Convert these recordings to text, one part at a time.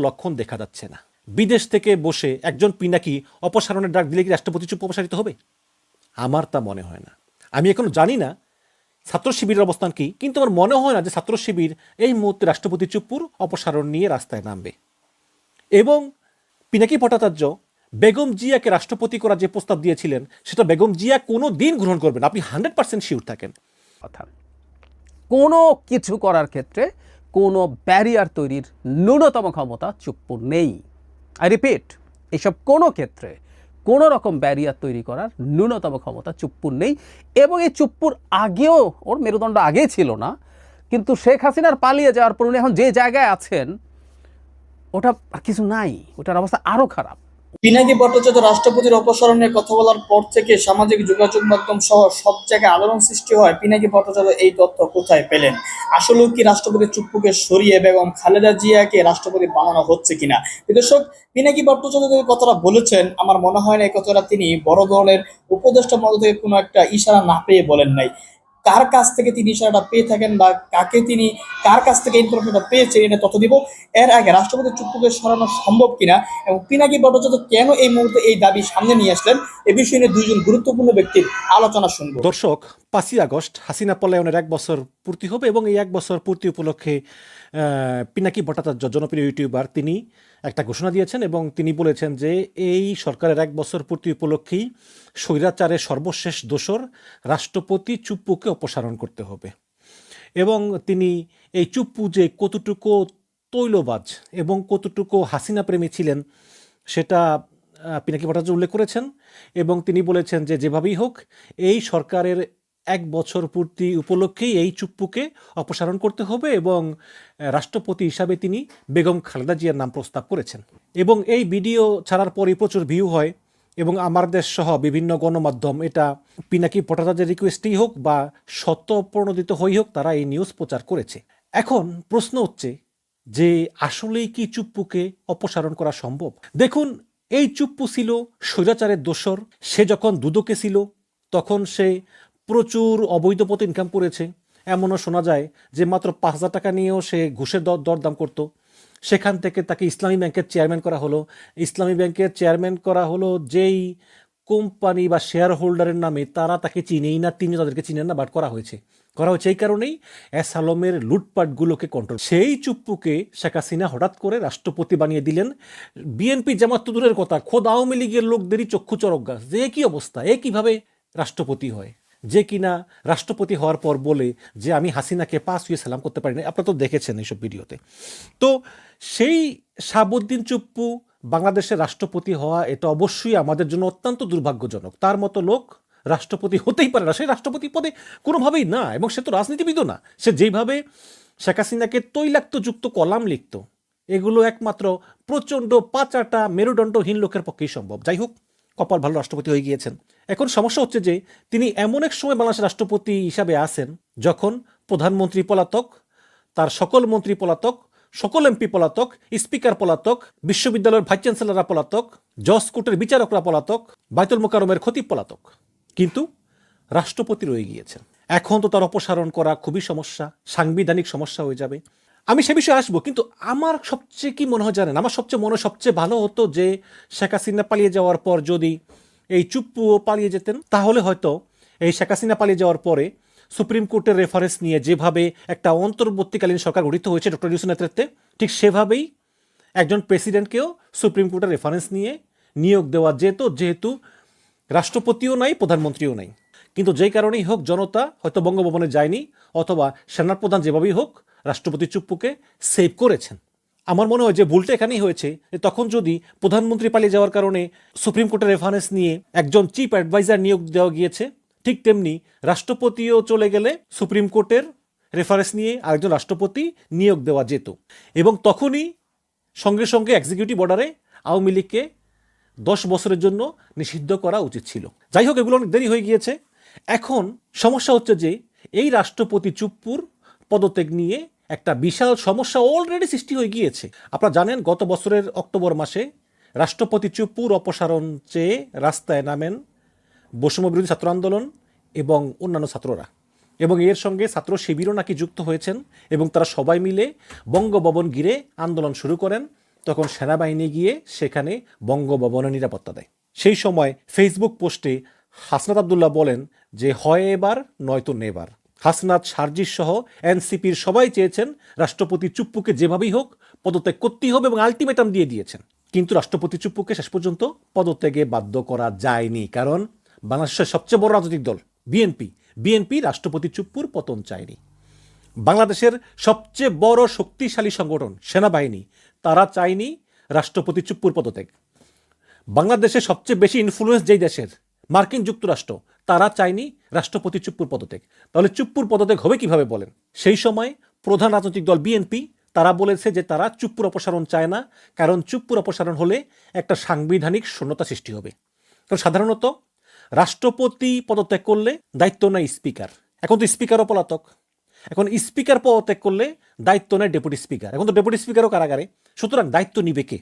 লক্ষণ দেখা যাচ্ছে না। বিদেশ থেকে বসে একজন পিনাকি অপসারণের ডাক দিলে কি রাষ্ট্রপতি চুপ অপসারিত হবে? আমার তা মনে হয় না। আমি এখনও জানি না ছাত্র শিবিরের অবস্থান কি, কিন্তু আমার মনে হয় না যে ছাত্র শিবির এই মুহূর্তে রাষ্ট্রপতি চুপ্পুর অপসারণ নিয়ে রাস্তায় নামবে। এবং পিনাকি ভট্টাচার্য বেগম জিয়াকে রাষ্ট্রপতি করার যে প্রস্তাব দিয়েছিলেন, সেটা বেগম জিয়া কোনো দিন গ্রহণ করবেন আপনি হান্ড্রেড পার্সেন্ট শিওর থাকেন। কথা। কোনো কিছু করার ক্ষেত্রে কোনো ব্যারিয়ার তৈরির ন্যূনতম ক্ষমতা চুপ্পুর নেই। আই রিপিট এসব কোনো ক্ষেত্রে কোনো রকম ব্যারিয়ার তৈরি করার ন্যূনতম ক্ষমতা চুপ্পুর নেই এবং এই চুপ্পুর আগেও, ওর মেরুদণ্ড আগেই ছিল না, কিন্তু শেখ হাসিনার পালিয়ে যাওয়ার পর উনি এখন যে জায়গায় আছেন, ওটা কিছু নাই, ওটার অবস্থা আরও খারাপ। পিনাকি ভট্টাচার্য রাষ্ট্রপতির অপসারণের কথা বলার পর থেকে সামাজিক যোগাযোগ মাধ্যম সহ সব জায়গায় আলোড়ন সৃষ্টি হয়। পিনাকি ভট্টাচার্য এই তথ্য কোথায় পেলেন? আসলেও কি রাষ্ট্রপতি চুপ্পুকে সরিয়ে বেগম খালেদা জিয়াকে রাষ্ট্রপতি বানানো হচ্ছে কিনা? দর্শক পিনাকি ভট্টাচার্য কথাটা বলেছেন, আমার মনে হয় না এই কথাটা তিনি বড় ধরনের উপদেষ্টা মধ্য থেকে কোনো একটা ইশারা না পেয়ে বলেন নাই। কার কাছ থেকে তিনি ইশারাটা পেয়ে থাকেন বা কাকে তিনি, কার কাছ থেকে ইনফরমেশনটা পেয়েছেন এটা তথ্য দিব। এর আগে রাষ্ট্রপতি চুপ্পুকে সরানো সম্ভব কিনা এবং পিনাকি ভট্টাচার্য কেন এই মুহূর্তে এই দাবি সামনে নিয়ে আসলেন, এ বিষয়ে নিয়ে দুইজন গুরুত্বপূর্ণ ব্যক্তির আলোচনা শুনব। দর্শক, পাঁচই আগস্ট হাসিনা পলায়নের এক বছর পূর্তি হবে এবং এই এক বছর পূর্তি উপলক্ষে পিনাকি ভট্টাচার্য জনপ্রিয় ইউটিউবার তিনি একটা ঘোষণা দিয়েছেন এবং তিনি বলেছেন যে এই সরকারের এক বছর পূর্তি উপলক্ষেই স্বৈরাচারের সর্বশেষ দোসর রাষ্ট্রপতি চুপ্পুকে অপসারণ করতে হবে। এবং তিনি এই চুপ্পু যে কতটুকু তৈলবাজ এবং কতটুকু হাসিনা প্রেমী ছিলেন, সেটা পিনাকি ভট্টাচার্য উল্লেখ করেছেন? এবং তিনি বলেছেন যে যেভাবেই হোক, এই সরকারের এক বছর পূর্তি উপলক্ষেই এই চুপ্পুকে অপসারণ করতে হবে এবং রাষ্ট্রপতি হিসাবে তিনি বেগম খালেদা জিয়ার নাম প্রস্তাব করেছেন। এবং এই ভিডিও ছাড়ার পরই প্রচুর ভিউ হয়। এবং আমার দেশ সহ বিভিন্ন গণমাধ্যম, এটা পিনাকি ভট্টাচার্যের রিকোয়েস্টেই হোক বা সত্য প্রণোদিত হই হোক, তারা এই নিউজ প্রচার করেছে। এখন প্রশ্ন হচ্ছে যে আসলেই কি চুপ্পুকে অপসারণ করা সম্ভব? দেখুন, এই চুপ্পু ছিল স্বৈরাচারের দোসর, সে যখন দুদকে ছিল, তখন সে প্রচুর অবৈধ পথে ইনকাম করেছে। এমনও শোনা যায় যে মাত্র পাঁচ হাজার টাকা নিয়েও সে ঘুষের দর দরদাম করতো। সেখান থেকে তাকে ইসলামী ব্যাংকের চেয়ারম্যান করা হলো। ইসলামী ব্যাংকের চেয়ারম্যান করা হলো যেই কোম্পানি বা শেয়ার হোল্ডারের নামে তারা তাকে চিনেই না তিনি তাদেরকে চিনেন না, বাট করা হয়েছে। করা হয়েছে এই কারণেই এস আলমের লুটপাটগুলোকে কন্ট্রোল সেই চুপ্পুকে শেখ হাসিনা হঠাৎ করে রাষ্ট্রপতি বানিয়ে দিলেন। বিএনপি জামাত দূরের কথা, খোদ আওয়ামী লীগের লোকদেরই চক্ষু চরক গাছ। যে কি অবস্থা? এ কীভাবে রাষ্ট্রপতি হয়? যে কিনা রাষ্ট্রপতি হওয়ার পর বলে যে আমি হাসিনাকে পাস হয়ে সালাম করতে পারি না আপনারা তো দেখেছেন এইসব ভিডিওতে। তো সেই শাহাবুদ্দিন চুপ্পু বাংলাদেশের রাষ্ট্রপতি হওয়া এটা অবশ্যই আমাদের জন্য অত্যন্ত দুর্ভাগ্যজনক। তার মতো লোক রাষ্ট্রপতি হতেই পারে না। সেই রাষ্ট্রপতি পদে কোনোভাবেই না এবং সে তো রাজনীতিবিদও না। সে যেইভাবে শেখ হাসিনাকে তৈলাক্তযুক্ত কলাম লিখত, এগুলো একমাত্র প্রচণ্ড পাচাটা মেরুদণ্ডহীন লোকের পক্ষেই সম্ভব। যাই হোক কপাল ভালো রাষ্ট্রপতি হয়ে গিয়েছেন। এখন সমস্যা হচ্ছে যে তিনি এমন এক সময় বাংলাদেশের রাষ্ট্রপতি হিসাবে আসেন যখন প্রধানমন্ত্রী পলাতক, তার সকল মন্ত্রী পলাতক, সকল এমপি পলাতক, স্পিকার পলাতক, বিশ্ববিদ্যালয়ের ভাইস চ্যান্সেলররা পলাতক, জজ কোর্টের বিচারকরা পলাতক, বাইতুল মোকারমের খতিব পলাতক। কিন্তু রাষ্ট্রপতি রয়ে গিয়েছেন। এখন তো তার অপসারণ করা খুবই সমস্যা, সাংবিধানিক সমস্যা হয়ে যাবে। আমি সে বিষয়ে আসব, কিন্তু আমার সবচেয়ে কি মনে হয় জানেন? আমার সবচেয়ে মনে সবচেয়ে ভালো হতো যে শেখ হাসিনা পালিয়ে যাওয়ার পর যদি এই চুপ্পুও পালিয়ে যেতেন, তাহলে হয়তো এই শেখ হাসিনা পালিয়ে যাওয়ার পরে সুপ্রিম কোর্টের রেফারেন্স নিয়ে যেভাবে একটা অন্তর্বর্তীকালীন সরকার গঠিত হয়েছে ডক্টর ইউসুফ নেতৃত্বে, ঠিক সেভাবেই একজন প্রেসিডেন্টকেও সুপ্রিম কোর্টের রেফারেন্স নিয়ে নিয়োগ দেওয়া যেত, যেহেতু রাষ্ট্রপতিও নাই, প্রধানমন্ত্রীও নাই। কিন্তু যেই কারণেই হোক, জনতা হয়তো বঙ্গভবনে যায়নি, অথবা সেনাপ্রধান যেভাবেই হোক রাষ্ট্রপতি চুপ্পুকে সেভ করেছেন। আমার মনে হয় যে ভুলটা এখানেই হয়েছে তখন যদি প্রধানমন্ত্রী পালিয়ে যাওয়ার কারণে সুপ্রিম কোর্টের রেফারেন্স নিয়ে একজন চিফ অ্যাডভাইজার নিয়োগ দেওয়া গিয়েছে, ঠিক তেমনি রাষ্ট্রপতিও চলে গেলে সুপ্রিম কোর্টের রেফারেন্স নিয়ে আরেকজন রাষ্ট্রপতি নিয়োগ দেওয়া যেত। এবং তখনই সঙ্গে সঙ্গে এক্সিকিউটিভ অর্ডারে আওয়ামী লীগকে দশ বছরের জন্য নিষিদ্ধ করা উচিত ছিল। যাই হোক, এগুলো অনেক দেরি হয়ে গিয়েছে। এখন সমস্যা হচ্ছে যে এই রাষ্ট্রপতি চুপ্পুর পদত্যাগ নিয়ে একটা বিশাল সমস্যা অলরেডি সৃষ্টি হয়ে গিয়েছে। আপনারা জানেন, গত বছরের অক্টোবর মাসে রাষ্ট্রপতি চুপ্পুর অপসারণ চেয়ে রাস্তায় নামেন বৈষম্য বিরোধী ছাত্র আন্দোলন এবং অন্যান্য ছাত্ররা। এবং এর সঙ্গে ছাত্র শিবিরও নাকি যুক্ত হয়েছেন এবং তারা সবাই মিলে বঙ্গভবন ঘিরে আন্দোলন শুরু করেন। তখন সেনাবাহিনী গিয়ে সেখানে বঙ্গভবনের নিরাপত্তা দেয়। সেই সময় ফেসবুক পোস্টে হাসনাত আবদুল্লাহ বলেন যে, হয় এবার, নয়তো নেবার। হাসনাত সার্জিস সহ এনসিপির সবাই চেয়েছেন রাষ্ট্রপতি চুপ্পুকে যেভাবেই হোক পদত্যাগ করতেই হবে এবং আলটিমেটাম দিয়ে দিয়েছেন। কিন্তু রাষ্ট্রপতি চুপ্পুকে শেষ পর্যন্ত পদত্যাগে বাধ্য করা যায়নি কারণ বাংলাদেশের সবচেয়ে বড় রাজনৈতিক দল, বিএনপি। বিএনপি রাষ্ট্রপতি চুপ্পুর পতন চায়নি। বাংলাদেশের সবচেয়ে বড় শক্তিশালী সংগঠন, সেনাবাহিনী, তারা চায়নি রাষ্ট্রপতি চুপ্পুর পদত্যাগ। বাংলাদেশের সবচেয়ে বেশি ইনফ্লুয়েন্স যেই দেশের মার্কিন যুক্তরাষ্ট্র, তারা চায়নি রাষ্ট্রপতি চুপ্পুর পদত্যাগ। তাহলে চুপ্পুর পদত্যাগ হবে কীভাবে বলেন? সেই সময় প্রধান রাজনৈতিক দল বিএনপি, তারা বলেছে যে তারা চুপ্পুর অপসারণ চায় না, কারণ চুপ্পুর অপসারণ হলে একটা সাংবিধানিক শূন্যতা সৃষ্টি হবে। কারণ সাধারণত রাষ্ট্রপতি পদত্যাগ করলে দায়িত্ব নেয় স্পিকার। এখন তো স্পিকারও পলাতক। এখন স্পিকার পদত্যাগ করলে দায়িত্ব নেয় ডেপুটি স্পিকার। এখন তো ডেপুটি স্পিকারও কারাগারে। সুতরাং দায়িত্ব নিবে কে?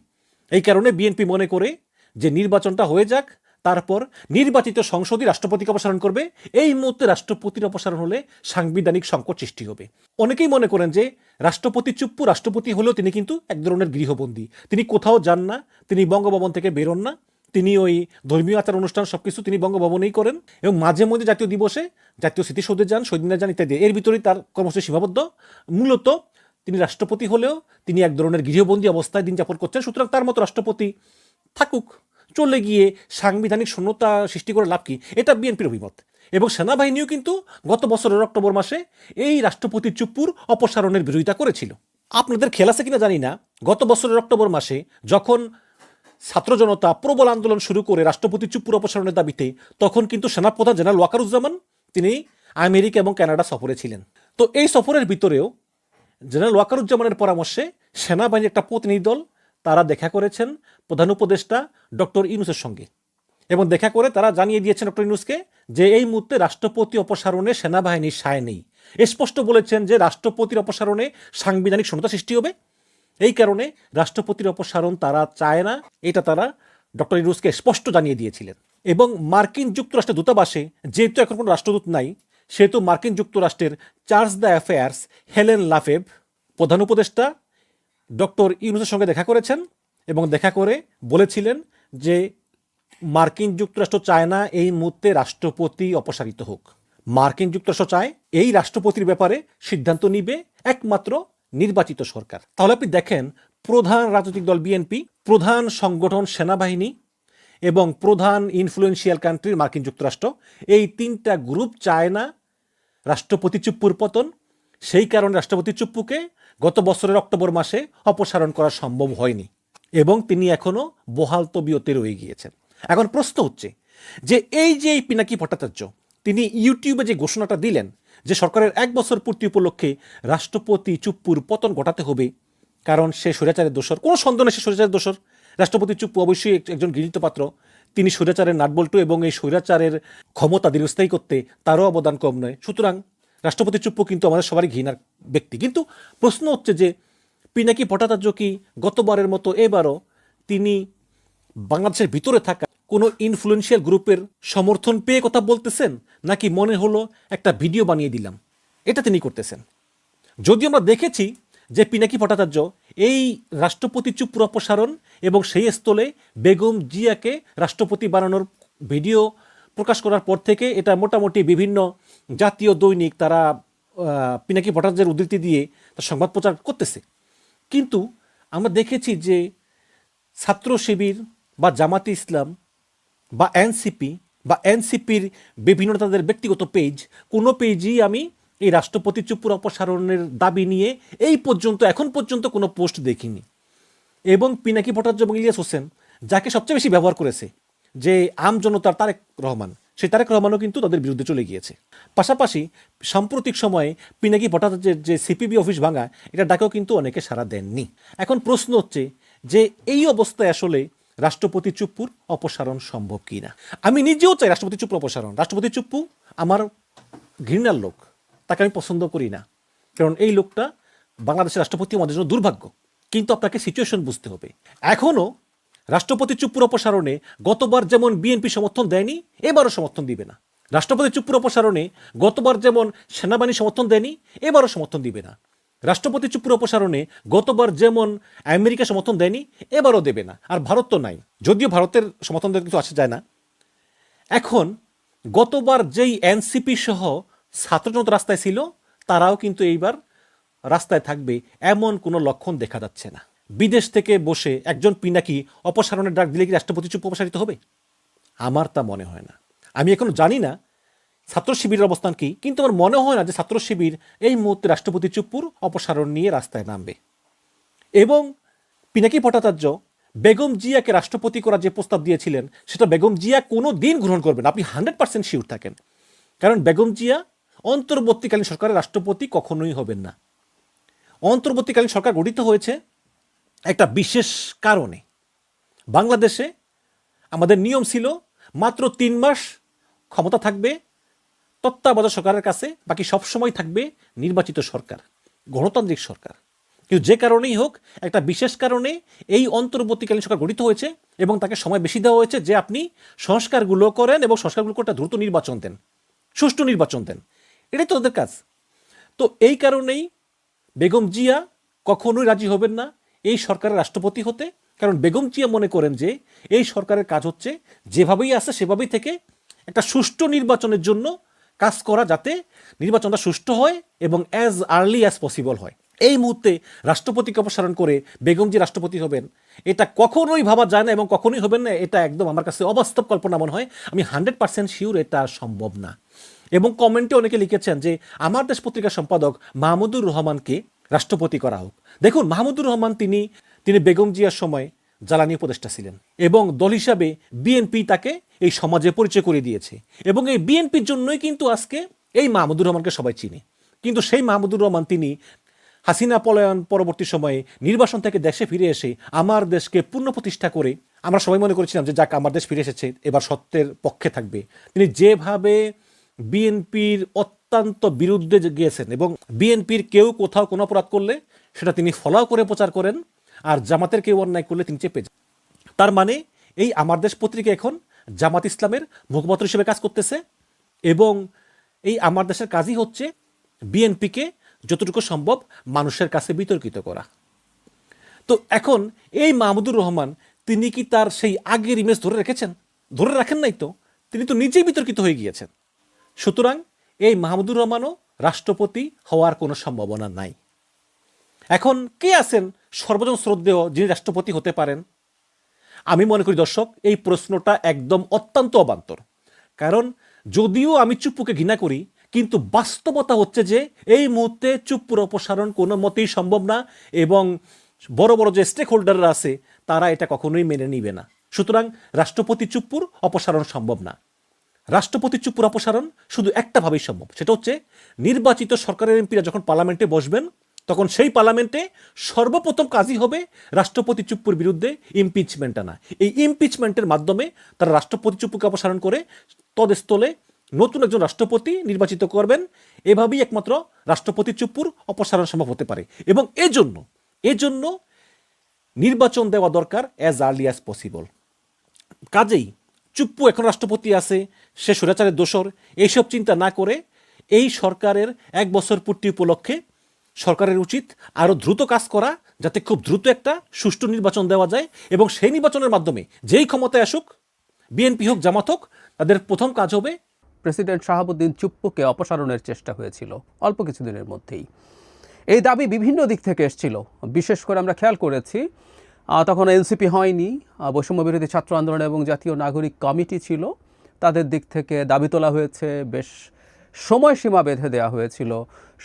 এই কারণে বিএনপি মনে করে যে নির্বাচনটা হয়ে যাক তারপর নির্বাচিত সংসদই রাষ্ট্রপতিকে অপসারণ করবে। এই মুহূর্তে রাষ্ট্রপতির অপসারণ হলে সাংবিধানিক সংকট সৃষ্টি হবে। অনেকেই মনে করেন যে রাষ্ট্রপতি চুপ্পু, রাষ্ট্রপতি হলেও তিনি কিন্তু এক ধরনের গৃহবন্দী। তিনি কোথাও যান না, তিনি বঙ্গভবন থেকে বেরোন না। তিনি ওই ধর্মীয় আচার অনুষ্ঠান সবকিছু তিনি বঙ্গভবনেই করেন এবং মাঝে মধ্যে জাতীয় দিবসে জাতীয় স্মৃতিসৌধে যান শহীদ মিনার যান ইত্যাদি। এর ভিতরেই তার কর্মসূচি সীমাবদ্ধ। মূলত তিনি রাষ্ট্রপতি হলেও তিনি এক ধরনের গৃহবন্দী অবস্থায় দিন যাপন করছেন। সুতরাং তার মতো রাষ্ট্রপতি থাকুক। চলে গিয়ে সাংবিধানিক শূন্যতা সৃষ্টি করে লাভ কি? এটা বিএনপির অভিমত। এবং সেনাবাহিনীও কিন্তু গত বছরের অক্টোবর মাসে এই রাষ্ট্রপতি চুপ্পুর অপসারণের বিরোধিতা করেছিল। আপনাদের খেয়াল আছে কিনা জানি না। গত বছরের অক্টোবর মাসে যখন ছাত্র জনতা প্রবল আন্দোলন শুরু করে রাষ্ট্রপতি চুপ্পুর অপসারণের দাবিতে, তখন কিন্তু সেনাপ্রধান জেনারেল ওয়াকারুজ্জামান তিনি আমেরিকা এবং কানাডা সফরে ছিলেন। তো এই সফরের ভিতরেও জেনারেল ওয়াকারুজ্জামানের পরামর্শে সেনাবাহিনীর একটা প্রতিনিধি দল তারা দেখা করেছেন প্রধান উপদেষ্টা ডক্টর ইউনুসের সঙ্গে এবং দেখা করে তারা জানিয়ে দিয়েছেন ডক্টর ইউনুসকে যে এই মুহূর্তে রাষ্ট্রপতি অপসারণে সেনাবাহিনীর সায় নেই। স্পষ্ট বলেছেন যে রাষ্ট্রপতির অপসারণে সাংবিধানিক শূন্যতা সৃষ্টি হবে। এই কারণে রাষ্ট্রপতির অপসারণ তারা চায় না, এটা তারা ডক্টর ইউনুসকে স্পষ্ট জানিয়ে দিয়েছিলেন। এবং মার্কিন যুক্তরাষ্ট্রের দূতাবাসে, যেহেতু এখন কোনো রাষ্ট্রদূত নাই, সেহেতু মার্কিন যুক্তরাষ্ট্রের chargé d' affaires Helen LaFave, প্রধান উপদেষ্টা ডক্টর ইউনুসের সঙ্গে দেখা করেছেন এবং দেখা করে বলেছিলেন যে মার্কিন যুক্তরাষ্ট্র চায় না এই মুহূর্তে রাষ্ট্রপতি অপসারিত হোক। মার্কিন যুক্তরাষ্ট্র চায় এই রাষ্ট্রপতির ব্যাপারে সিদ্ধান্ত নিবে একমাত্র নির্বাচিত সরকার। তাহলে আপনি দেখেন, প্রধান রাজনৈতিক দল বিএনপি, প্রধান সংগঠন সেনাবাহিনী এবং প্রধান ইনফ্লুয়েন্সিয়াল কান্ট্রির মার্কিন যুক্তরাষ্ট্র, এই তিনটা গ্রুপ চায় না রাষ্ট্রপতি চুপ্পুর পতন সেই কারণে রাষ্ট্রপতি চুপ্পুকে গত বছরের অক্টোবর মাসে অপসারণ করা সম্ভব হয়নি এবং তিনি এখনও বহাল তবিয়তে রয়ে গিয়েছেন। এখন প্রশ্ন হচ্ছে যে এই যে এই পিনাকি ভট্টাচার্য, তিনি ইউটিউবে যে ঘোষণাটা দিলেন যে সরকারের এক বছর পূর্তি উপলক্ষে রাষ্ট্রপতি চুপ্পুর পতন ঘটাতে হবে, কারণ সে স্বৈরাচারের দোষর। কোনো সন্দেহ নেই সে স্বৈরাচারের দোষর। রাষ্ট্রপতি চুপ্পু অবশ্যই একজন গৃহীত পাত্র তিনি স্বৈরাচারের নাটবল্টু এবং এই স্বৈরাচারের ক্ষমতা দীর্ঘস্থায়ী করতে তারও অবদান কম নয়। সুতরাং রাষ্ট্রপতি চুপ্পু কিন্তু আমাদের সবারই ঘৃণার ব্যক্তি। কিন্তু প্রশ্ন হচ্ছে যে, পিনাকি ভট্টাচার্য কি গতবারের মতো এবারও তিনি বাংলাদেশের ভিতরে থাকা কোনো ইনফ্লুয়েন্সিয়াল গ্রুপের সমর্থন পেয়ে কথা বলতেছেন, নাকি মনে হলো একটা ভিডিও বানিয়ে দিলাম? এটা তিনি করতেছেন। যদিও আমরা দেখেছি যে পিনাকি ভট্টাচার্য এই রাষ্ট্রপতি চুপুর অপসারণ এবং সেই স্থলে বেগম জিয়াকে রাষ্ট্রপতি বানানোর ভিডিও প্রকাশ করার পর থেকে এটা মোটামুটি বিভিন্ন জাতীয় দৈনিক তারা পিনাকি ভট্টাচার্যের উদ্ধৃতি দিয়ে তার সংবাদ প্রচার করতেছে। কিন্তু আমরা দেখেছি যে ছাত্র শিবির বা জামাতে ইসলাম বা এনসিপি বা এনসিপির বিভিন্ন তাদের ব্যক্তিগত পেজ, কোনো পেজই আমি এই রাষ্ট্রপতি চুপুর অপসারণের দাবি নিয়ে এই পর্যন্ত, এখন পর্যন্ত কোনো পোস্ট দেখিনি। এবং পিনাকি ভট্টাচার্য এবং ইলিয়াস হোসেন, যাকে সবচেয়ে বেশি ব্যবহার করেছে, যে আম জনতার তারেক রহমান সেই তারেক রহমানও কিন্তু তাদের বিরুদ্ধে চলে গিয়েছে। পাশাপাশি সাম্প্রতিক সময়ে পিনাকি ভট্টাচার্যের যে সিপিবি অফিস ভাঙা, এটা ডাকেও কিন্তু অনেকে সাড়া দেননি। এখন প্রশ্ন হচ্ছে যে এই অবস্থায় আসলে রাষ্ট্রপতি চুপ্পুর অপসারণ সম্ভব কি না আমি নিজেও চাই রাষ্ট্রপতি চুপ্পুর অপসারণ। রাষ্ট্রপতি চুপ্পু আমার ঘৃণার লোক, তাকে আমি পছন্দ করি না। কারণ এই লোকটা বাংলাদেশের রাষ্ট্রপতি আমাদের জন্য দুর্ভাগ্য। কিন্তু আপনাকে সিচুয়েশন বুঝতে হবে। এখনও রাষ্ট্রপতি চুপ্পুর অপসারণে গতবার যেমন বিএনপি সমর্থন দেয়নি, এবারও সমর্থন দিবে না। রাষ্ট্রপতি চুপ্পুর অপসারণে গতবার যেমন সেনাবাহিনী সমর্থন দেয়নি, এবারও সমর্থন দিবে না। রাষ্ট্রপতি চুপুর অপসারণে গতবার যেমন আমেরিকা সমর্থন দেয়নি, এবারও দেবে না। আর ভারত তো নাই, যদিও ভারতের সমর্থন কিছু আসা যায় না। এখন গতবার যেই এনসিপি সহ ছাত্রজনতা রাস্তায় ছিল, তারাও কিন্তু এইবার রাস্তায় থাকবে, এমন কোনো লক্ষণ দেখা যাচ্ছে না। বিদেশ থেকে বসে একজন পিনাকি অপসারণের ডাক দিলে কি রাষ্ট্রপতি চুপ অপসারিত হবে? আমার তা মনে হয় না। আমি এখন জানি না ছাত্র শিবিরের অবস্থান কি, কিন্তু আমার মনে হয় না যে ছাত্র শিবির এই মুহূর্তে রাষ্ট্রপতি চুপ্পুর অপসারণ নিয়ে রাস্তায় নামবে। এবং পিনাকি ভট্টাচার্য বেগম জিয়াকে রাষ্ট্রপতি করার যে প্রস্তাব দিয়েছিলেন, সেটা বেগম জিয়া কোনো দিন গ্রহণ করবেন আপনি হান্ড্রেড পার্সেন্ট শিওর থাকেন। কারণ বেগম জিয়া অন্তর্বর্তীকালীন সরকারের রাষ্ট্রপতি কখনোই হবেন না। অন্তর্বর্তীকালীন সরকার গঠিত হয়েছে একটা বিশেষ কারণে। বাংলাদেশে আমাদের নিয়ম ছিল মাত্র তিন মাস ক্ষমতা থাকবে, তত্ত্বাবধায়ক সরকারের কাছে, বাকি সব সময় থাকবে নির্বাচিত সরকার, গণতান্ত্রিক সরকার। কিন্তু যে কারণেই হোক, একটা বিশেষ কারণে এই অন্তর্বর্তীকালীন সরকার গঠিত হয়েছে এবং তাকে সময় বেশি দেওয়া হয়েছে যে আপনি সংস্কারগুলো করেন এবং সংস্কারগুলো করে একটা দ্রুত নির্বাচন দেন, সুষ্ঠু নির্বাচন দেন। এটাই তো ওদের কাজ। তো এই কারণেই বেগম জিয়া কখনোই রাজি হবেন না এই সরকারের রাষ্ট্রপতি হতে, কারণ বেগম জিয়া মনে করেন যে এই সরকারের কাজ হচ্ছে যেভাবেই আছে সেভাবেই থেকে একটা সুষ্ঠু নির্বাচনের জন্য কাজ করা যাতে নির্বাচনটা সুষ্ঠু হয় এবং অ্যাজ আর্লি অ্যাজ পসিবল হয়। এই মুহূর্তে রাষ্ট্রপতিকে অপসারণ করে বেগম জি রাষ্ট্রপতি হবেন, এটা কখনোই ভাবা যায় না এবং কখনোই হবেন না, এটা একদম আমার কাছে অবাস্তব কল্পনা মনে হয়। আমি হান্ড্রেড পার্সেন্ট শিওর এটা সম্ভব না। এবং কমেন্টে অনেকে লিখেছেন যে, আমার দেশ পত্রিকার সম্পাদক মাহমুদুর রহমানকে রাষ্ট্রপতি করা হোক। দেখুন, মাহমুদুর রহমান তিনি তিনি বেগম জিয়ার সময় জ্বালানি উপদেষ্টা ছিলেন এবং দল হিসাবে বিএনপি তাকে এই সমাজে পরিচয় করে দিয়েছে এবং এই বিএনপির জন্যই কিন্তু আজকে এই মাহমুদুর রহমানকে সবাই চিনে। কিন্তু সেই মাহমুদুর রহমান তিনি হাসিনা পলায়ন পরবর্তী সময়ে নির্বাসন থেকে দেশে ফিরে এসে আমার দেশকে পূর্ণ প্রতিষ্ঠা করে, আমরা সবাই মনে করেছিলাম যে যাক, আমার দেশ ফিরে এসেছে, এবার সত্যের পক্ষে থাকবে। তিনি যেভাবে বিএনপির অত্যন্ত বিরুদ্ধে গিয়েছেন এবং বিএনপির কেউ কোথাও কোনো অপরাধ করলে সেটা তিনি ফলাও করে প্রচার করেন, আর জামাতের কেউ অন্যায় করলে তিনি চেপে যান। তার মানে এই আমার দেশ পত্রিকা এখন জামাত ইসলামের মুখপাত্র হিসেবে কাজ করতেছে এবং এই আমার দেশের কাজই হচ্ছে বিএনপিকে যতটুকু সম্ভব মানুষের কাছে বিতর্কিত করা। তো এখন এই মাহমুদুর রহমান, তিনি কি তার সেই আগের ইমেজ ধরে রেখেছেন? ধরে রাখেন নাই তো। তিনি তো নিজেই বিতর্কিত হয়ে গিয়েছেন। সুতরাং এই মাহমুদুর রহমানও রাষ্ট্রপতি হওয়ার কোনো সম্ভাবনা নাই। এখন কে আছেন সর্বজন শ্রদ্ধেয় যিনি রাষ্ট্রপতি হতে পারেন? আমি মনে করি দর্শক, এই প্রশ্নটা একদম অত্যন্ত অবান্তর। কারণ যদিও আমি চুপ্পুকে ঘৃণা করি, কিন্তু বাস্তবতা হচ্ছে যে এই মুহূর্তে চুপ্পুর অপসারণ কোনো মতেই সম্ভব না এবং বড় বড় যে স্টেক হোল্ডাররা আছে, তারা এটা কখনোই মেনে নিবে না। সুতরাং রাষ্ট্রপতি চুপ্পুর অপসারণ সম্ভব না। রাষ্ট্রপতি চুপুর অপসারণ শুধু একটাভাবেই সম্ভব, সেটা হচ্ছে নির্বাচিত সরকারের এমপিরা যখন পার্লামেন্টে বসবেন তখন সেই পার্লামেন্টে সর্বপ্রথম কাজই হবে রাষ্ট্রপতি চুপ্পুর বিরুদ্ধে ইমপিচমেন্ট আনা। এই ইমপিচমেন্টের মাধ্যমে তারা রাষ্ট্রপতি চুপ্পুকে অপসারণ করে তদস্থলে নতুন একজন রাষ্ট্রপতি নির্বাচিত করবেন। এভাবেই একমাত্র রাষ্ট্রপতি চুপ্পুর অপসারণ সম্ভব হতে পারে। এবং এজন্য এজন্য নির্বাচন দেওয়া দরকার অ্যাজ আর্লি অ্যাজ পসিবল কাজেই চুপ্পু এখন রাষ্ট্রপতি আছে, সে স্বৈরাচারের দোসর এইসব চিন্তা না করে এই সরকারের এক বছর পূর্তি উপলক্ষে সরকারের উচিত আরও দ্রুত কাজ করা, যাতে খুব দ্রুত একটা সুষ্ঠু নির্বাচন দেওয়া যায় এবং সেই নির্বাচনের মাধ্যমে যেই ক্ষমতায় আসুক, বিএনপি হোক, জামাত হোক, তাদের প্রথম কাজ হবে প্রেসিডেন্ট শাহাবুদ্দিন চুপ্পুকে অপসারণের চেষ্টা হয়েছিল অল্প কিছুদিনের মধ্যেই। এই দাবি বিভিন্ন দিক থেকে এসেছিল। বিশেষ করে আমরা খেয়াল করেছি তখন এনসিপি হয়নি বৈষম্য বিরোধী ছাত্র আন্দোলন এবং জাতীয় নাগরিক কমিটি ছিল। তাদের দিক থেকে দাবি তোলা হয়েছে, বেশ সময়সীমা বেঁধে দেওয়া হয়েছিল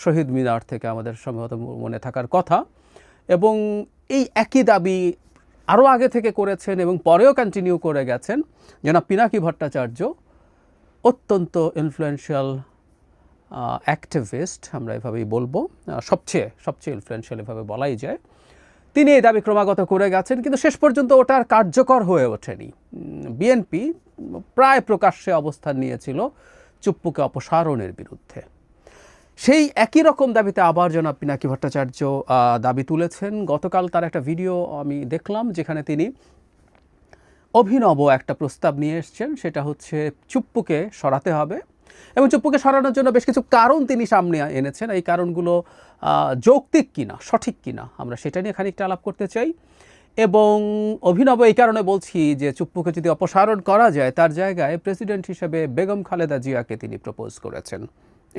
শহীদ মিনার থেকে আমাদের সম্ভবত মনে থাকার কথা। এবং এই একই দাবি আরও আগে থেকে করেছেন এবং পরেও কন্টিনিউ করে গেছেন জনাব পিনাকি ভট্টাচার্য, অত্যন্ত ইনফ্লুয়েন্সিয়াল অ্যাক্টিভিস্ট আমরা এভাবেই বলব সবচেয়ে সবচেয়ে ইনফ্লুয়েন্সিয়াল এভাবে বলাই যায়। তিনি এই দাবি ক্রমাগত করে গেছেন, কিন্তু শেষ পর্যন্ত ওটা আর কার্যকর হয়ে ওঠেনি। বিএনপি প্রায় প্রকাশ্যে অবস্থান নিয়েছিল। চুপ্পুকে অপসারণের বিরুদ্ধে। সেই একই রকম দাবিতে আবার জনাব পিনাকি ভট্টাচার্য দাবি তুলেছেন। গতকাল তার একটা ভিডিও আমি দেখলাম যেখানে তিনি অভিনব একটা প্রস্তাব নিয়ে এসছেন। সেটা হচ্ছে চুপ্পুকে সরাতে হবে এবং চুপ্পুকে সরানোর জন্য বেশ কিছু কারণ তিনি সামনে এনেছেন। এই কারণগুলো যৌক্তিক কিনা, সঠিক কিনা, আমরা সেটা নিয়ে খানিকটা আলাপ করতে চাই। এবং অভিনব এই কারণে বলছি যে চুপ্পুকে যদি অপসারণ করা যায়, তার জায়গায় প্রেসিডেন্ট হিসেবে বেগম খালেদা জিয়াকে তিনি প্রপোজ করেছেন।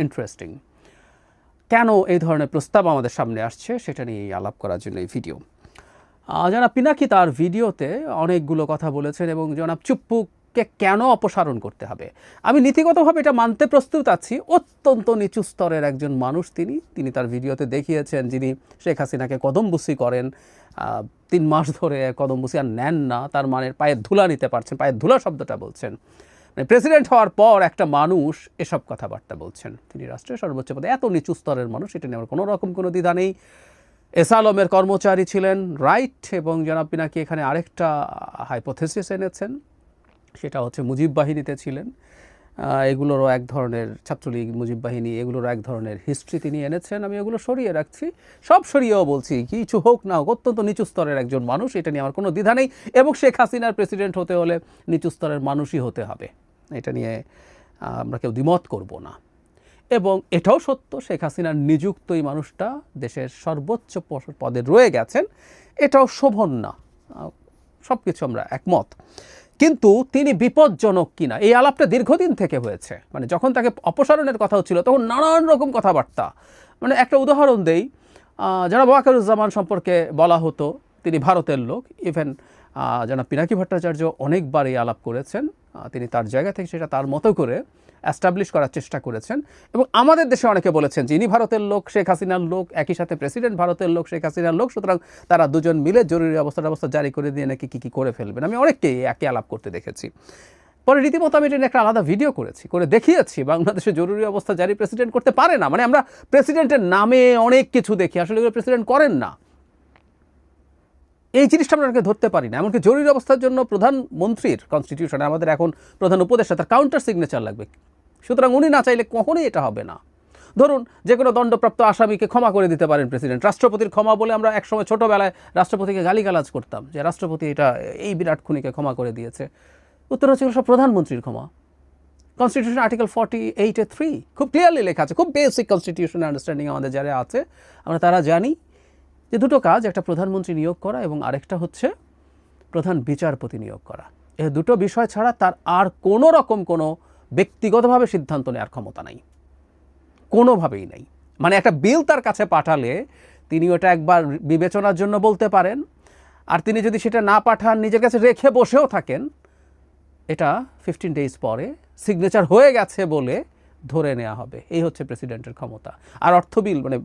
ইন্টারেস্টিং কেন এই ধরনের প্রস্তাব আমাদের সামনে আসছে, সেটা নিয়ে আলাপ করার জন্য এই ভিডিও। জনাব পিনাকি তার ভিডিওতে অনেকগুলো কথা বলেছেন এবং জনাব চুপ্পুকে কেন অপসারণ করতে হবে? আমি নীতিগতভাবে এটা মানতে প্রস্তুত আছি। অত্যন্ত নিচু স্তরের একজন মানুষ তিনি। তিনি তার ভিডিওতে দেখিয়েছেন যিনি শেখ হাসিনাকে কদমবুসি করেন। তিন মাস ধরে কদমবুসি আর নেন না। তার মানে পায়ের ধুলা নিতে পারছেন। পায়ের ধুলা শব্দটা বলছেন। মানে প্রেসিডেন্ট হওয়ার পর একটা মানুষ এসব কথাবার্তা বলছেন। তিনি রাষ্ট্রের সর্বোচ্চ পদে এত নিচু স্তরের মানুষ, এটা নিয়ে আমার কোনো রকম কোনো দ্বিধা নেই। এস আলমের কর্মচারী ছিলেন, রাইট এবং জনাব পিনাকি এখানে আরেকটা হাইপোথেসিস এনেছেন। সেটা হচ্ছে মুজিব বাহিনীতে ছিলেন। এগুলোরও এক ধরনের ছাত্রলীগ, মুজিব বাহিনী, এগুলোরও এক ধরনের হিস্ট্রি তিনি এনেছেন। আমি এগুলো সরিয়ে রাখছি। সব সরিয়েও বলছি, কিছু হোক না হোক, অত্যন্ত নিচু স্তরের একজন মানুষ, এটা নিয়ে আমার কোনো দ্বিধা নেই। এবং শেখ হাসিনার প্রেসিডেন্ট হতে হলে নিচু স্তরের মানুষই হতে হবে। এটা নিয়ে আমরা কেউ দ্বিমত করব না। এবং এটাও সত্য, শেখ হাসিনার নিযুক্ত এই মানুষটা দেশের সর্বোচ্চ পদে রয়ে গেছেন। এটাও শোভন না। সব কিছু আমরা একমত। কিন্তু তিনি বিপজ্জনক কিনা? এই আলাপটা দীর্ঘদিন থেকে হয়েছে। মানে যখন তাকে অপসারণের কথা হচ্ছিল, তখন নানান রকম কথাবার্তা। মানে একটা উদাহরণ দেই। যারা ওয়াকারুজ্জামান সম্পর্কে বলা হতো, তিনি ভারতের লোক। ইভেন যেন পিনাকি ভট্টাচার্য অনেকবার এই আলাপ করেছেন। তিনি তার জায়গা থেকে সেটা তার মতো করে অ্যাস্টাবলিশ করার চেষ্টা করেছেন। এবং আমাদের দেশে অনেকে বলেছেন যিনি ভারতের লোক, শেখ হাসিনার লোক, একই সাথে প্রেসিডেন্ট ভারতের লোক, শেখ হাসিনার লোক, সুতরাং তারা দুজন মিলে জরুরি অবস্থা ব্যবস্থা জারি করে দিয়ে নাকি কী কী করে ফেলবেন। আমি অনেককেই একই আলাপ করতে দেখেছি। পরে রীতিমতো আমি একটা আলাদা ভিডিও করেছি, করে দেখিয়েছি, বাংলাদেশে জরুরি অবস্থা জারি প্রেসিডেন্ট করতে পারে না। মানে আমরা প্রেসিডেন্টের নামে অনেক কিছু দেখি, আসলে এগুলো প্রেসিডেন্ট করেন না। এই জিনিসটা আমরা ধরতে পারি না। এমনকি জরুরি অবস্থার জন্য প্রধানমন্ত্রীর কনস্টিটিউশনে আমাদের এখন প্রধান উপদেষ্টা, তার কাউন্টার সিগনেচার লাগবে। সুতরাং উনি না চাইলে কখনোই এটা হবে না। ধরুন, যে কোনো দণ্ডপ্রাপ্ত আসামিকে ক্ষমা করে দিতে পারেন প্রেসিডেন্ট। রাষ্ট্রপতির ক্ষমা বলে আমরা একসময় ছোটোবেলায় রাষ্ট্রপতিকে গালিগালাজ করতাম যে রাষ্ট্রপতি এটা এই বিরাট খুনিকে ক্ষমা করে দিয়েছে। উত্তর হচ্ছে সব প্রধানমন্ত্রীর ক্ষমা। কনস্টিটিউশন আর্টিকেল ফর্টি এইটে থ্রি খুব ক্লিয়ারলি লেখা আছে, খুব বেসিক কনস্টিটিউশন আন্ডারস্ট্যান্ডিং আমাদের যারা আছে, আমরা তারা জানি যে দুটো কাজ, একটা প্রধানমন্ত্রী নিয়োগ করা এবং আরেকটা হচ্ছে প্রধান বিচারপতি নিয়োগ করা। এ দুটো বিষয় ছাড়া তার আর কোনো রকম কোনো ব্যক্তিগতভাবে সিদ্ধান্ত নেওয়ার ক্ষমতা নাই। কোনোভাবেই নেই। মানে একটা বিল তার কাছে পাঠালে তিনি ওটা একবার বিবেচনার জন্য বলতে পারেন, আর তিনি যদি সেটা না পাঠান, নিজের কাছে রেখে বসেও থাকেন, এটা ফিফটিন ডেজ পরে সিগনেচার হয়ে গেছে বলে ধরে নেওয়া হবে। এই হচ্ছে প্রেসিডেন্টের ক্ষমতা। আর অর্থ বিল মানে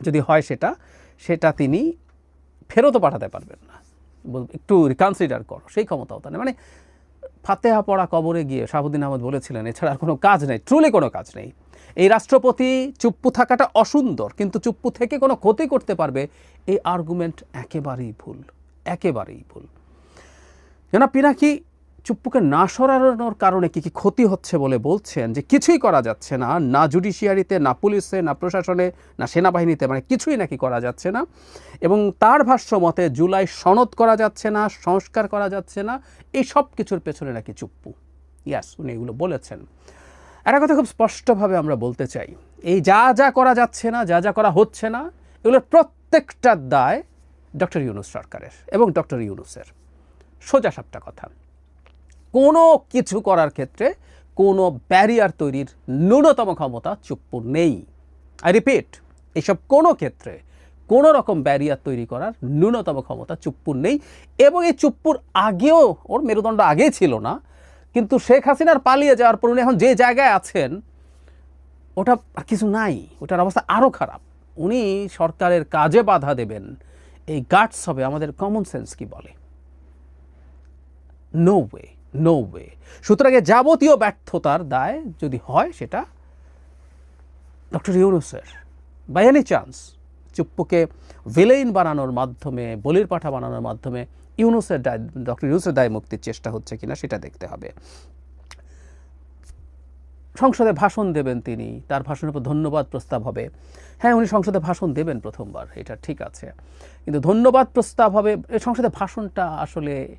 যদি হয় সেটা সেটা তিনি ফেরতও পাঠাতে পারবেন না। একটু রিকনসিডার করো, সেই ক্ষমতাও নেই। মানে ফাতেহা পড়া কবরে গিয়ে শাহাবুদ্দিন আহমদ বলেছিলেন, এছাড়া আর কোনো কাজ নেই ট্রুলি কোনো কাজ নেই। এই রাষ্ট্রপতি চুপ্পু থাকাটা অসুন্দর, কিন্তু চুপ্পু থেকে কোনো ক্ষতি করতে পারবে, এই আর্গুমেন্ট একেবারেই ভুল একেবারেই ভুল। জনাব, পিনাকি চুপ্পুকে না সরানোর কারণে কি কি ক্ষতি হচ্ছে বলে বলছেন? যে কিছুই করা যাচ্ছে না না জুডিশিয়ারিতে, না পুলিশে, না প্রশাসনে, না সেনাবাহিনীতে মানে কিছুই নাকি করা যাচ্ছে না। এবং তার ভাষ্য মতে জুলাই সনদ করা যাচ্ছে না, সংস্কার করা যাচ্ছে না, এই সব কিছুর পেছনে নাকি চুপ্পু। ইয়াস, উনি এগুলো বলেছেন। একটা কথা খুব স্পষ্টভাবে আমরা বলতে চাই, এই যা যা করা যাচ্ছে না, যা যা করা হচ্ছে না, এগুলোর প্রত্যেকটার দায় ডক্টর ইউনুস সরকারের এবং ডক্টর ইউনুসের। সোজা সাপটা কথা। কোনো কিছু করার ক্ষেত্রে কোনো ব্যারিয়ার তৈরির ন্যূনতম ক্ষমতা চুপ্পুর নেই। আই রিপিট এইসব কোনো ক্ষেত্রে কোনো রকম ব্যারিয়ার তৈরি করার ন্যূনতম ক্ষমতা চুপ্পুর নেই এবং এই চুপ্পুর আগেও, ওর মেরুদণ্ড আগেই ছিল না, কিন্তু শেখ হাসিনার পালিয়ে যাওয়ার পর উনি এখন যে জায়গায় আছেন, ওটা আর কিছু নাই, ওটার অবস্থা আরও খারাপ। উনি সরকারের কাজে বাধা দেবেন, এই গার্ডস হবে আমাদের কমন সেন্স কি বলে? নো ওয়ে নো ওয়ে সুতরাং যাবতীয় ব্যর্থতার দায় যদি হয় সেটা ডক্টর ইউনুসের বাই এনি চান্স চুপ্পুকে ভিলেইন বানানোর মাধ্যমে, বলির পাঠা বানানোর মাধ্যমে ইউনুসের দায় ডক্টর ইউনুসের দায় মুক্তির চেষ্টা হচ্ছে কিনা সেটা দেখতে হবে। সংসদে ভাষণ দেবেন তিনি, তার ভাষণের উপর ধন্যবাদ প্রস্তাব হবে। হ্যাঁ উনি সংসদে ভাষণ দেবেন প্রথমবার, এটা ঠিক আছে। কিন্তু ধন্যবাদ প্রস্তাব হবে সংসদে ভাষণটা আসলে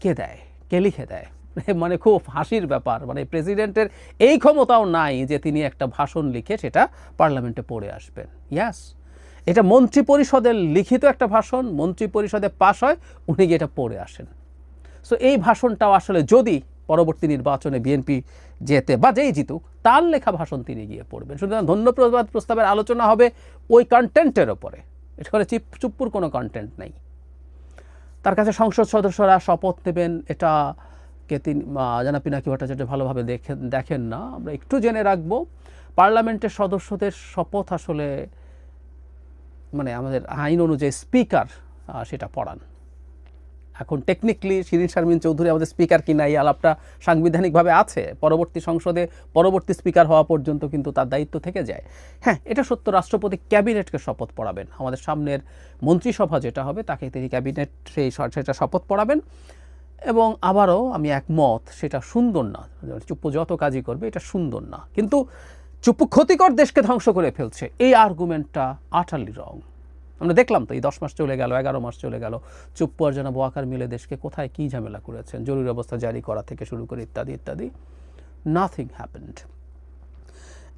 কে দেয়? কে লিখে দেয়? মানে খুব হাসির ব্যাপার। মানে প্রেসিডেন্টের এই ক্ষমতাও নাই যে তিনি একটা ভাষণ লিখে সেটা পার্লামেন্টে পড়ে আসবেন। ইয়াস এটা মন্ত্রী পরিষদের লিখিত একটা ভাষণ মন্ত্রী পরিষদে পাশ হয়, উনি গিয়ে এটা পড়ে আসেন। সো এই ভাষণটাও আসলে যদি পরবর্তী নির্বাচনে বিএনপি যেতে বা যেই জিতুক, তার লেখা ভাষণ তিনি গিয়ে পড়বেন। সুতরাং ধন্যবাদ প্রস্তাবের আলোচনা হবে ওই কন্টেন্টের ওপরে। এখানে চিপ চুপ্পুর কোনো কন্টেন্ট নেই। তার কাছে সংসদ সদস্যরা শপথ নেবেন এটা কে তিনি জানা পিনাকি ভট্টাচার্য ভালোভাবে দেখেন দেখেন না। আমরা একটু জেনে রাখব, পার্লামেন্টের সদস্যদের শপথ আসলে মানে আমাদের আইন অনুযায়ী স্পিকার সেটা পড়ান। এখন টেকনিক্যালি শিরিন শারমিন চৌধুরী আমাদের স্পিকার কিনা এই আলাপটা সাংবিধানিকভাবে আছে, পরবর্তী সংসদে পরবর্তী স্পিকার হওয়া পর্যন্ত কিন্তু তার দায়িত্ব থেকে যায়। হ্যাঁ এটা সত্য, রাষ্ট্রপতি ক্যাবিনেটকে শপথ পড়াবেন। আমাদের সামনের মন্ত্রিসভা যেটা হবে, তাকে তিনি ক্যাবিনেট সেই সেটা শপথ পড়াবেন। এবং আবারও আমি একমত, সেটা সুন্দর না, চুপ্পু যত কাজই করবে, এটা সুন্দর না। কিন্তু চুপ্পু ক্ষতিকর দেশকে ধ্বংস করে ফেলছে। এই আর্গুমেন্টটা আটারলি রং। আমরা দেখলাম তো এই দশ মাস চলে গেল, এগারো মাস চলে গেল। চুপ্পু আর বোয়াকার মিলে দেশকে কোথায় কী ঝামেলা করেছেন, জরুরি অবস্থা জারি করা থেকে শুরু করে ইত্যাদি ইত্যাদি। নাথিং হ্যাপেন্ড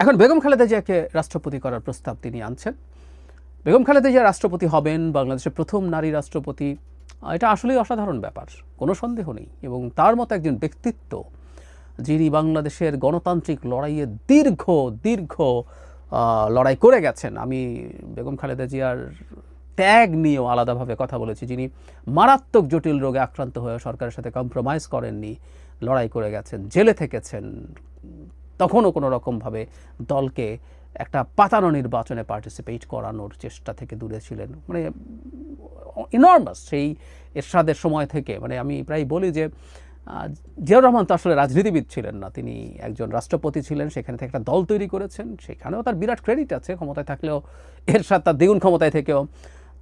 এখন বেগম খালেদা জিয়াকে রাষ্ট্রপতি করার প্রস্তাব তিনি আনছেন। বেগম খালেদা জিয়া রাষ্ট্রপতি হবেন, বাংলাদেশের প্রথম নারী রাষ্ট্রপতি। এটা আসলেই অসাধারণ ব্যাপার, কোনো সন্দেহ নেই। এবং তার মতো একজন ব্যক্তিত্ব, যিনি বাংলাদেশের গণতান্ত্রিক লড়াইয়ে দীর্ঘ দীর্ঘ লড়াই করে গেছেন। আমি বেগম খালেদা জিয়ার ত্যাগ নিয়েও আলাদাভাবে কথা বলেছি। যিনি মারাত্মক জটিল রোগে আক্রান্ত হয়ে সরকারের সাথে কম্প্রোমাইজ করেননি, লড়াই করে গেছেন, জেলে থেকেছেন, তখনও কোনো রকমভাবে দলকে একটা পাতানো নির্বাচনে পার্টিসিপেট করানোর চেষ্টা থেকে দূরে ছিলেন। মানে ইনর্মাস সেই এরশাদের সময় থেকে। মানে আমি প্রায় বলি যে জিয়াউর রহমান তো আসলে রাজনীতিবিদ ছিলেন না, তিনি একজন রাষ্ট্রপতি ছিলেন, সেখানে থেকে একটা দল তৈরি করেছেন, সেখানেও তার বিরাট ক্রেডিট আছে, ক্ষমতায় থাকলেও এরশাদ তার দ্বিগুণ ক্ষমতায় থেকেও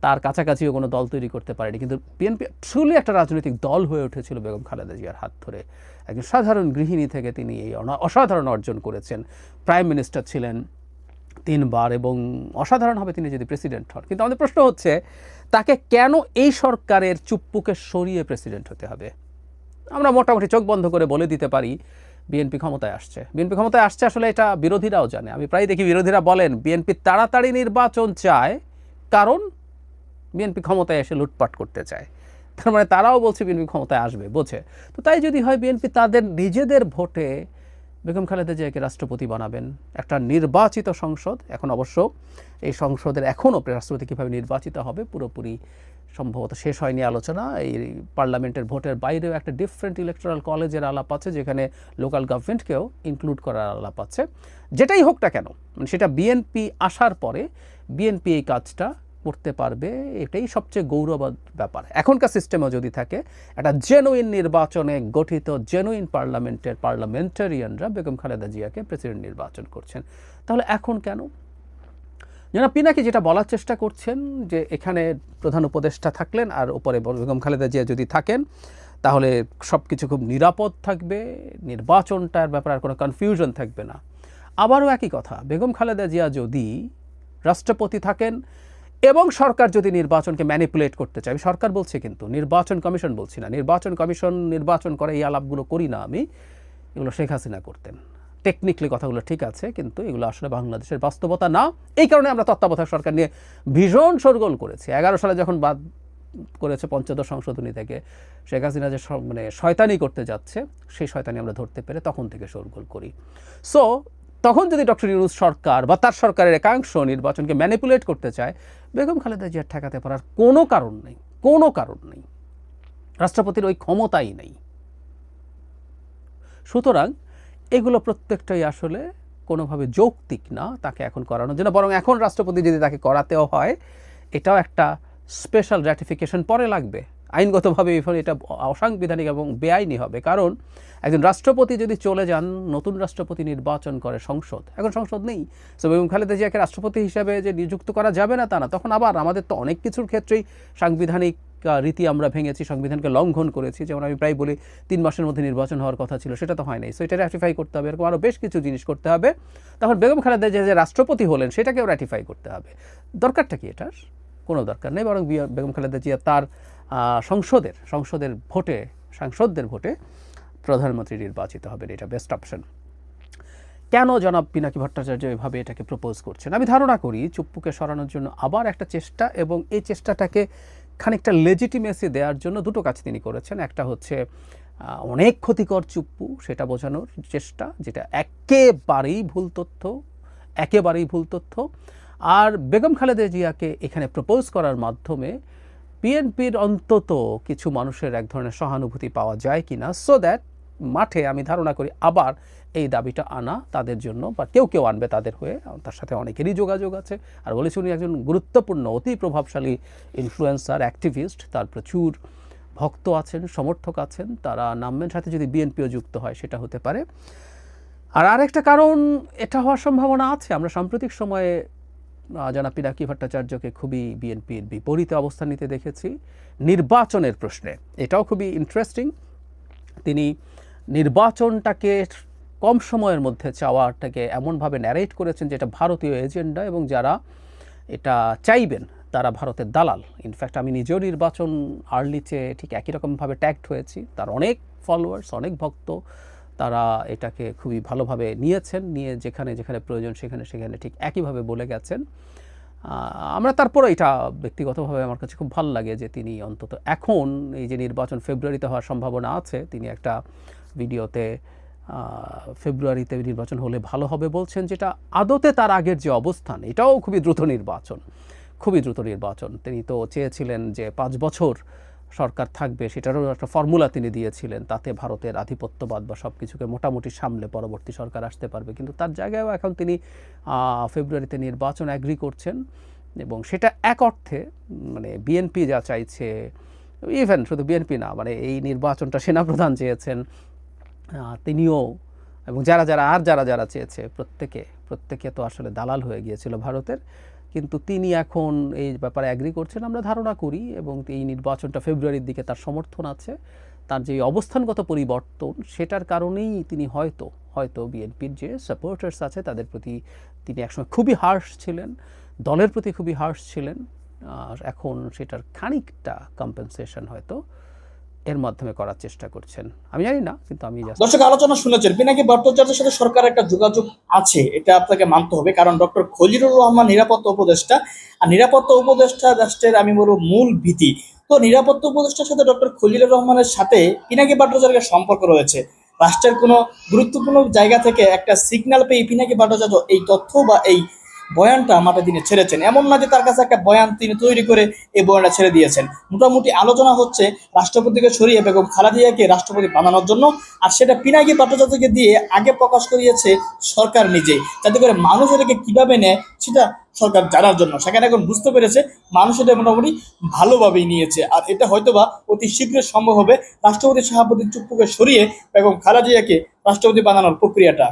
তার কাছাকাছিও কোনো দল তৈরি করতে পারেনি। কিন্তু বিএনপি ট্রুলি একটা রাজনৈতিক দল হয়ে উঠেছিল বেগম খালেদা জিয়ার হাত ধরে। একজন সাধারণ গৃহিণী থেকে তিনি এই অসাধারণ অর্জন করেছেন। প্রাইম মিনিস্টার ছিলেন তিনবার এবং অসাধারণভাবে তিনি যদি প্রেসিডেন্ট হন। কিন্তু আমাদের প্রশ্ন হচ্ছে, তাকে কেন এই সরকারের চুপ্পুকে সরিয়ে প্রেসিডেন্ট হতে হবে? আমরা মোটামুটি চোখ বন্ধ করে বলে দিতে পারি বিএনপি ক্ষমতায় আসছে। বিএনপি ক্ষমতায় আসছে আসলে এটা বিরোধীরাও জানে। আমি প্রায় দেখি বিরোধীরা বলেন, বিএনপি তাড়াতাড়ি নির্বাচন চায় কারণ বিএনপি ক্ষমতায় এসে লুটপাট করতে চায়। তার মানে তারাও বলছে বিএনপি ক্ষমতায় আসবে, বোঝে। তো তাই যদি হয় বিএনপি তাদের নিজেদের ভোটে বেগম খালেদা জিয়াকে রাষ্ট্রপতি বানাবেন। একটা নির্বাচিত সংসদ, এখন অবশ্য এই সংসদের এখনও রাষ্ট্রপতি কীভাবে নির্বাচিত হবে পুরোপুরি সম্ভবত শেষ হয়নি আলোচনা। এই পার্লামেন্টের ভোটের বাইরেও একটা ডিফারেন্ট ইলেকট্রাল কলেজের আলাপ আছে, যেখানে লোকাল গভর্নমেন্টকেও ইনক্লুড করার আলাপ আছে। যেটাই হোক না কেন মানে সেটা বিএনপি আসার পরে বিএনপি এই কাজটা করতে পারবে, এটাই সবচেয়ে গৌরব ব্যাপার। এখনকার সিস্টেমও যদি থাকে, একটা জেনুইন নির্বাচনে গঠিত জেনুইন পার্লামেন্টের পার্লামেন্টারিয়ানরা বেগম খালেদা জিয়াকে প্রেসিডেন্ট নির্বাচন করছেন। তাহলে এখন কেন? যেন পিনাকি যেটা বলার চেষ্টা করছেন যে এখানে প্রধান উপদেষ্টা থাকলেন আর উপরে বেগম খালেদা জিয়া যদি থাকেন, তাহলে সব কিছু খুব নিরাপদ থাকবে, নির্বাচনটার ব্যাপারে আর কোনো কনফিউশন থাকবে না। আবারও একই কথা, বেগম খালেদা জিয়া যদি রাষ্ট্রপতি থাকেন এবং সরকার যদি নির্বাচনকে ম্যানিপুলেট করতে চায়, আমি সরকার বলছে কিন্তু, নির্বাচন কমিশন বলছি না, নির্বাচন কমিশন নির্বাচন করে এই আলাপগুলো করি না আমি, এগুলো শেখ হাসিনা করতেন। টেকনিক্যালি কথাগুলো ঠিক আছে, কিন্তু এগুলো আসলে বাংলাদেশের বাস্তবতা না। এই কারণে আমরা তত্ত্বাবধায়ক সরকার নিয়ে ভীষণ সরগোল করেছি। এগারো সালে যখন বাদ করেছে পঞ্চদশ সংশোধনী থেকে, শেখ হাসিনা যে মানে শয়তানি করতে যাচ্ছে, সেই শয়তানি আমরা ধরতে পেরে তখন থেকে সরগোল করি। সো তখন যদি ডক্টর ইউনুস সরকার বা তার সরকারের একাংশ নির্বাচনকে ম্যানিপুলেট করতে চায়, বেগম খালেদা জিয়ার ঠেকাতে পারার কোনো কারণ নেই, কোনো কারণ নেই। রাষ্ট্রপতির ওই ক্ষমতাই নেই। সুতরাং এগুলো প্রত্যেকটাই আসলে কোনোভাবে যৌক্তিক না, তাকে এখন করানোর জন্য। বরং এখন রাষ্ট্রপতি যদি তাকে করাতেও হয়, এটাও একটা স্পেশাল র্যাটিফিকেশন পরে লাগবে। আইনগতভাবে এটা অসাংবিধানিক এবং বেআইনি হবে। কারণ একজন রাষ্ট্রপতি যদি চলে যান, নতুন রাষ্ট্রপতি নির্বাচন করে সংসদ, এখন সংসদ নেই। সো বেগম খালেদা জিয়াকে রাষ্ট্রপতি হিসাবে যে নিযুক্ত করা যাবে না তা না, তখন আবার আমাদের তো অনেক কিছুর ক্ষেত্রেই সাংবিধানিক রীতি আমরা ভেঙেছি, সংবিধানকে লঙ্ঘন করেছি। যেমন আমি প্রায় বলি, তিন মাসের মধ্যে নির্বাচন হওয়ার কথা ছিল, সেটা তো হয় নাই। সো এটা র্যাটিফাই করতে হবে, এরকম আরও বেশ কিছু জিনিস করতে হবে। তখন বেগম খালেদা যে রাষ্ট্রপতি হলেন, সেটাকেও র্যাটিফাই করতে হবে। দরকারটা কি এটার? কোনো দরকার নেই, বরং বেগম খালেদা জিয়া তার সংসদের সংসদের ভোটে, সাংসদদের ভোটে প্রধানমন্ত্রী নির্বাচিত হবেন, এটা বেস্ট অপশন কেন জনাব পিনাকি ভট্টাচার্য এভাবে এটাকে প্রপোজ করছেন? আমি ধারণা করি চুপ্পুকে সরানোর জন্য আবার একটা চেষ্টা, এবং এই চেষ্টাটাকে খানিকটা লেজিটিমেসি দেওয়ার জন্য দুটো কাজ তিনি করেছেন। একটা হচ্ছে অনেক ক্ষতিকর চুপ্পু, সেটা বোঝানোর চেষ্টা, যেটা একেবারেই ভুল তথ্য, একেবারেই ভুল তথ্য। আর বেগম খালেদা জিয়াকে এখানে প্রপোজ করার মাধ্যমে বিএনপির অন্তত কিছু মানুষের এক ধরনের সহানুভূতি পাওয়া যায় কিনা সো দ্যাট মাঠে আমি ধারণা করি আবার দাবিটা আনা তাদের জন্য, বা কেউ কেউ আনবে তাদের হয়ে তার সাথে অনেকেরই যোগাযোগ আছে। আর বলেছি উনি একজন গুরুত্বপূর্ণ, অতি প্রভাবশালী ইনফ্লুয়েন্সার অ্যাক্টিভিস্ট তার প্রচুর ভক্ত আছেন, সমর্থক আছেন, তারা নামবেন। সাথে যদি বিএনপিও যুক্ত হয়, সেটা হতে পারে। আর আরেকটা কারণ, এটা হওয়ার সম্ভাবনা আছে। আমরা সাম্প্রতিক সময়ে জনাব পিনাকি ভট্টাচার্যকে খুবই বিএনপির বিপরীতে অবস্থান নিতে দেখেছি। নির্বাচনের প্রশ্নে, এটাও খুবই ইন্টারেস্টিং তিনি নির্বাচনটাকে কম সময়ের মধ্যে চাওয়াটাকে এমনভাবে ন্যারেট করেছেন যেটা ভারতীয় এজেন্ডা এবং যারা এটা চাইবেন, তারা ভারতের দালাল। ইনফ্যাক্ট আমি নিজেও নির্বাচন আর্লিতে ঠিক একই রকমভাবে ট্যাগড হয়েছি। তার অনেক ফলোয়ার্স অনেক ভক্ত, তারা এটাকে খুবই ভালোভাবে নিয়েছেন। নিয়ে যেখানে যেখানে প্রয়োজন সেখানে সেখানে ঠিক একইভাবে বলে গেছেন। আমরা তারপরে এটা ব্যক্তিগতভাবে আমার কাছে খুব ভালো লাগে যে তিনি অন্তত এখন এই যে নির্বাচন ফেব্রুয়ারিতে হওয়ার সম্ভাবনা আছে, তিনি একটা ভিডিওতে ফেব্রুয়ারিতে নির্বাচন হলে ভালো হবে বলছেন, যেটা আদতে তার আগের যে অবস্থান, এটাও খুবই দ্রুত নির্বাচন, খুবই দ্রুত নির্বাচন। তিনি তো চেয়েছিলেন যে পাঁচ বছর সরকার থাকবে, সেটারও একটা ফর্মুলা তিনি দিয়েছিলেন, তাতে ভারতের আধিপত্যবাদ বা সব কিছুকে মোটামুটি সামলে পরবর্তী সরকার আসতে পারবে। কিন্তু তার জায়গায়ও এখন তিনি ফেব্রুয়ারিতে নির্বাচন অ্যাগ্রি করছেন এবং সেটা এক অর্থে মানে বিএনপি যা চাইছে ইভেন শুধু বিএনপি না মানে এই নির্বাচনটা সেনাপ্রধান চেয়েছেন তিনিও এবং যারা যারা আর যারা যারা চেয়েছে, প্রত্যেকে প্রত্যেকে তো আসলে দালাল হয়ে গিয়েছিল ভারতের। কিন্তু তিনি এখন এই ব্যাপারে অ্যাগ্রি করছেন, আমরা ধারণা করি এবং এই নির্বাচনটা ফেব্রুয়ারির দিকে তার সমর্থন আছে। তার যে অবস্থানগত পরিবর্তন, সেটার কারণেই তিনি হয়তো হয়তো বিএনপির যে সাপোর্টার্স আছে, তাদের প্রতি তিনি একসময় খুবই হার্শ ছিলেন, দলের প্রতি খুবই হার্শ ছিলেন। আর এখন সেটার খানিকটা কম্পেনসেশন হয়তো এর মাধ্যমে করার চেষ্টা করছেন। আমি জানি না, কিন্তু আমি দর্শক, আলোচনা শুনেছেন। পিনাকি ভট্টাচার্যের সাথে সরকার একটা যোগাযোগ আছে, এটা আপনাকে মানতে হবে। কারণ ডক্টর খলিলুর রহমান নিরাপত্তা উপদেষ্টা, আর নিরাপত্তা উপদেষ্টা রাষ্ট্রের, আমি বলব, মূল ভীতি। তো নিরাপত্তা উপদেষ্টার সাথে ডক্টর খলিলুর রহমানের সাথে পিনাকি ভট্টাচার্যের সম্পর্ক রয়েছে। রাষ্ট্রের কোনো গুরুত্বপূর্ণ জায়গা থেকে একটা সিগন্যাল পেয়ে পিনাকি ভট্টাচার্য এই তথ্য বা এই বয়ানটা মাঠে তিনি ছেড়েছেন। এমন না যে তার কাছে একটা বয়ান তিনি তৈরি করে এই বয়ানটা ছেড়ে দিয়েছেন। মোটামুটি আলোচনা হচ্ছে রাষ্ট্রপতিকে সরিয়ে বেগম খালাদিয়াকে রাষ্ট্রপতি বানানোর জন্য, আর সেটা পিনাকি ভট্টাচার্যকে দিয়ে আগে প্রকাশ করিয়েছে সরকার নিজেই। যাতে করে মানুষ এটাকে কীভাবে নেয় সেটা সরকার জানার জন্য। সেখানে এখন বুঝতে পেরেছে মানুষ এটা মোটামুটি ভালোভাবেই নিয়েছে। আর এটা হয়তোবা অতি শীঘ্রই সম্ভব হবে রাষ্ট্রপতি শাহাবুদ্দিন চুপ্পুকে সরিয়ে বেগম খালাদিয়াকে রাষ্ট্রপতি বানানোর প্রক্রিয়াটা।